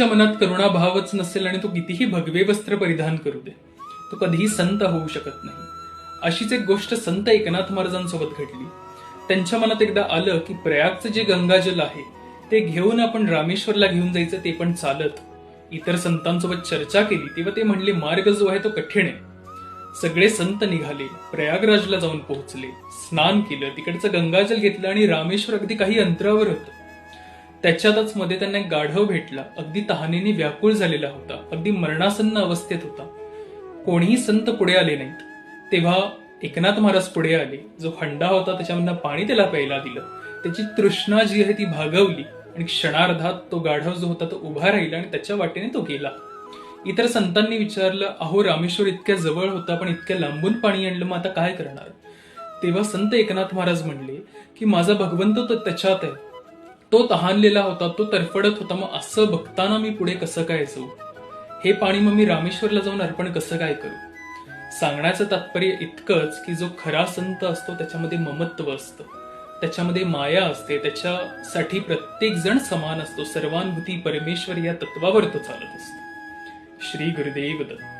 व्यक्तीच्या मनात करुणाभावच नसेल आणि तो कितीही भगवे वस्त्र परिधान करू दे तो कधीही संत होऊ शकत नाही. अशीच एक गोष्ट संत एकनाथ महाराजांसोबत घडली. त्यांच्या मनात एकदा आलं की प्रयागचं जे गंगाजल आहे ते घेऊन आपण रामेश्वरला घेऊन जायचं ते पण चालत. इतर संतांसोबत चर्चा केली तेव्हा ते म्हणले मार्ग जो आहे तो कठीण आहे. सगळे संत निघाले प्रयागराजला जाऊन पोहोचले स्नान केलं तिकडचं गंगाजल घेतलं आणि रामेश्वर अगदी काही अंतरावर होतं. त्याच्यातच मध्ये त्यांना एक गाढव भेटला. अगदी तहानेने व्याकुळ झालेला होता. अगदी मरणासन्न अवस्थेत होता. कोणीही संत पुढे आले नाहीत. तेव्हा एकनाथ महाराज पुढे आले. जो खंडा होता त्याच्यामधनं पाणी त्याला प्यायला दिलं. त्याची तृष्णा जी आहे ती भागवली. आणि क्षणार्धात तो गाढव जो होता तो उभा राहिला आणि त्याच्या वाटेने तो गेला. इतर संतांनी विचारलं अहो रामेश्वर इतक्या जवळ होता पण इतक्या लांबून पाणी आणलं मग आता काय करणार? तेव्हा संत एकनाथ महाराज म्हणले की माझा भगवंत तो त्याच्यात आहे. तो तहानलेला होता तो तरफडत होता. मग असं बघताना मी पुढे कसं काय जाऊ? हे पाणी मग मी रामेश्वरला जाऊन अर्पण कसं काय करू? सांगण्याचं तात्पर्य इतकंच की जो खरा संत असतो त्याच्यामध्ये ममत्व असतं. त्याच्यामध्ये माया असते. त्याच्यासाठी प्रत्येक जण समान असतो. सर्वानुभूती परमेश्वर या तत्वावर तो चालत असतो. श्री गुरुदेव दत्त.